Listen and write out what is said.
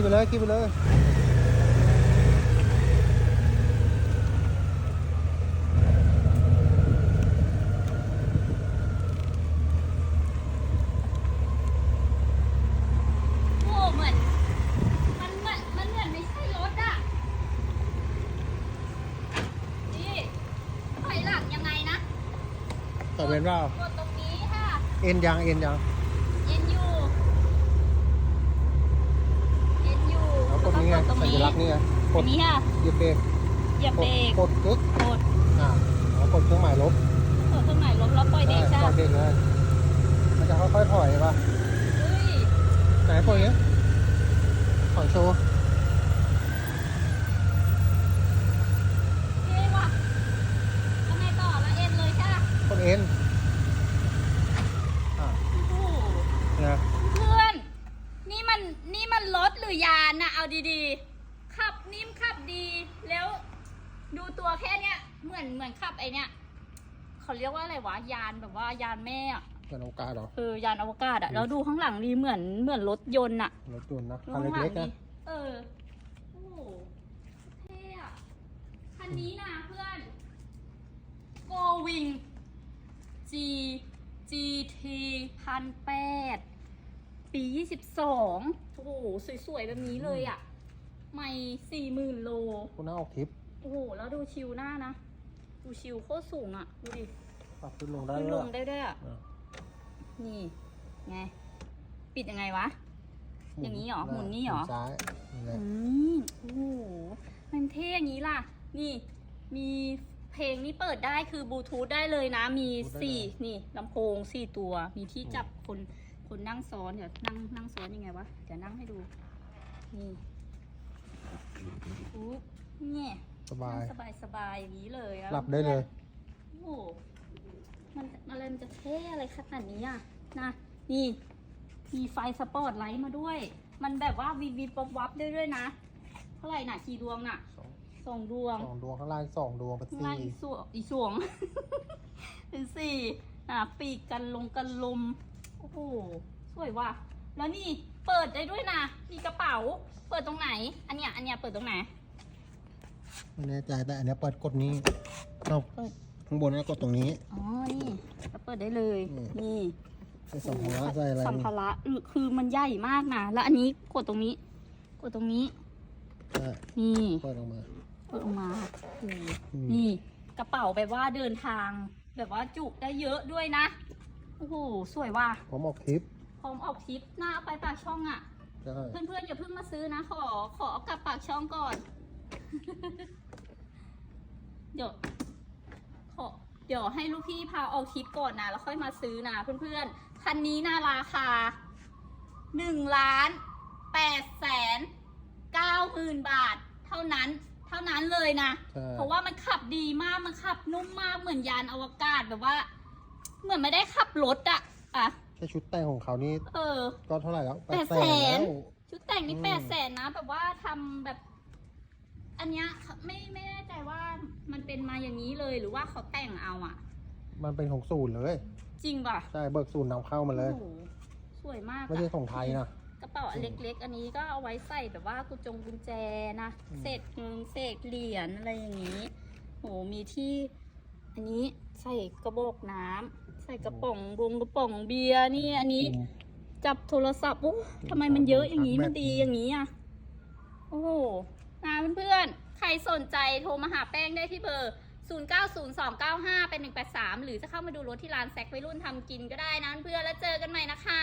ไปเลยขี่ไปเลยโอ้เหมือนมันเหมือนมันเหมือนไม่ใช่รถอะนี่ถอยหลังยังไงนะ ต่อเป็นว่ากดตรงนี้ค่ะ เอ็นยังเอ็นยัง เอ็นยูเอ็นยู แล้วกดนี้ไง ตรง สัญ นี้ ลักษณ์นี่ไงกอัดนนี้ค่ะเหยียบเบรกเหยียบเบรกกดกึ๊กกดอ่าแล้วกดเครื่องหมายลบกดเครื่องหมายลบแล้วปล่อยเบรกใช่จ้าปล่อยเบรกเลยมันจะค่อยๆถอยป่ะเฮ้ยไหนปล่อยเนี้ยถอยโชว์เท่ว่ะทำไงต่อแล้วเอ็นเลยใช่ปะกดเอ็นอ่าโอ้โหเนี่ยเพื่อน นี่มัน นี่มันรถหรือยานนะเอาดีๆขับนิ่มขับดี แล้วดูตัวแค่เนี้ยเหมือนเหมือนขับไอเนี้ยเขาเรียกว่าอะไรวะยานแบบว่ายานแม่อะเป็นโอกาสเหรอเออยานอวกาศอะอืมแล้วดูข้างหลังดีเหมือนเหมือนรถยนต์อะรถยนต์นะดูคันข้างหลัเล็กๆดีนะเออโอ้โหเท่อะคันนี้นะเพื่อน Go Wing G GT พันแปดปียี่สิบสองโอ้โหสวยๆแบบนี้เลยอะ่ะไม่สี่หมื่นโล คุณน่าออกทริปโอ้โห แล้วดูชิวหน้านะ ดูชิวโคตรสูงอะ่ะ ดูดิ ปรับขึ้นลงได้ขึ้นด้ลวยงได้ด้วยอะ่ะ อะนี่ ไง ปิดยังไงวะ อย่างนี้เหรอหมุนนี่เหรอมุซ้ายนี่แหอืละมโอ้โห มันเท่อย่างนี้ล่ะ นี่ มีเพลงนี่เปิดได้คือบลูทูธได้เลยนะ มีสี่นี่ลำโพงสี่ตัว มีที่จับคนคนนั่งซ้อน เดี๋ยวนั่งนั่งซ้อนยังไงวะ เดี๋ยวนั่งให้ดู นี่อุ๊บ เนี่ยสบายนั่งสบายสบายๆอย่างนี้เลยอะหลับได้เลย โอ้โหมันอะไรมันจะเท่อะไรขนาดนี้อะนะนี่มีไฟสปอร์ตไลท์มาด้วย มันแบบว่าวิบวิบวับวับได้ด้วยนะ เท่าไหร่น่ะกี่ดวงน่ะสองสองดวงสองดวงข้างล่างสองดวงเป็นข้างสี่ล่างอีกสวงอีกสวง เป็นสี่อะปีกกันลงกันลม โอ้โหสวยว่ะ แล้วนี่เปิดได้ด้วยนะ มีกระเป๋า เปิดตรงไหน อันเนี้ยอันเนี้ยเปิดตรงไหน ไม่แน่ใจแต่อันเนี้ยเปิดกดนี้เอาเปิดข้างบนนะกดตรงนี้ อ๋อ นี่ก็เปิดได้เลยอืมนี่ใส่สัมภาระใส่อะไรสัมนี่ภาระอือคือมันใหญ่มากนะ แล้วอันนี้กดตรงนี้ กดตรงนี้ใช่นี่ เปิดออกมากดออกมาโอ้โหอืมนี่ กระเป๋าแบบว่าเดินทาง แบบว่าจุได้เยอะด้วยนะ โอ้โห สวยว่ะผมออกทริปพร้อมออกทริปหน้าเอาไปปากช่องอะ่ะใช่เพื่อนๆอย่าเพิ่งมาซื้อนะ ขอ ขอเอากลับปากช่องก่อน เดี๋ยวขอเดี๋ยวให้ลูกพี่พาออกทริปก่อนนะ แล้วค่อยมาซื้อนะเพื่อนๆ คันนี้นะราคาหนึ่งล้านแปดแสนเก้าหมื่นบาท เท่านั้น เท่านั้นเลยนะ ใช่ เพราะว่ามันขับดีมาก มันขับนุ่มมากเหมือนยานอวกาศแบบว่า เหมือนไม่ได้ขับรถอะอะ แค่ชุดแต่งของเขานี่เออ ก็เท่าไหร่แล้วแปดแสนล้ว ชุดแต่งนี่อืม แปดแสนนะ แบบว่าทำแบบ อันเนี้ยไม่ไม่แน่ใจว่ามันเป็นมาอย่างนี้เลยหรือว่าเขาแต่งเอาอะมันเป็นของศูนย์เลย จริงป่ะใช่เบิกศูนย์นำเข้ามาเลย โอ้โหสวยมากไม่ใช่อะของไทยนะ กระเป๋าอันเล็ก ๆ อันนี้ก็เอาไว้ใส่แบบว่ากุญจงกุญแจนะอืม เศษเงินเศษเหรียญอะไรอย่างนี้โหมีที่ อันนี้ใส่กระบอกน้ำใส่กระป๋องรวมกระป๋องเบียร์นี่อันนี้ อืม จับโทรศัพท์โอ้ทำไมมันเยอะอย่างนี้ชาร์จแบตมันดีอย่างนี้อะ โอ้โห นะเพื่อนๆ ใครสนใจโทรมาหาแป้งได้ที่เบอร์ 090295 เป็น 183 หรือจะเข้ามาดูรถที่ร้านแซกวัยรุ่นทำกินก็ได้นะเพื่อนๆแล้วเจอกันใหม่นะคะ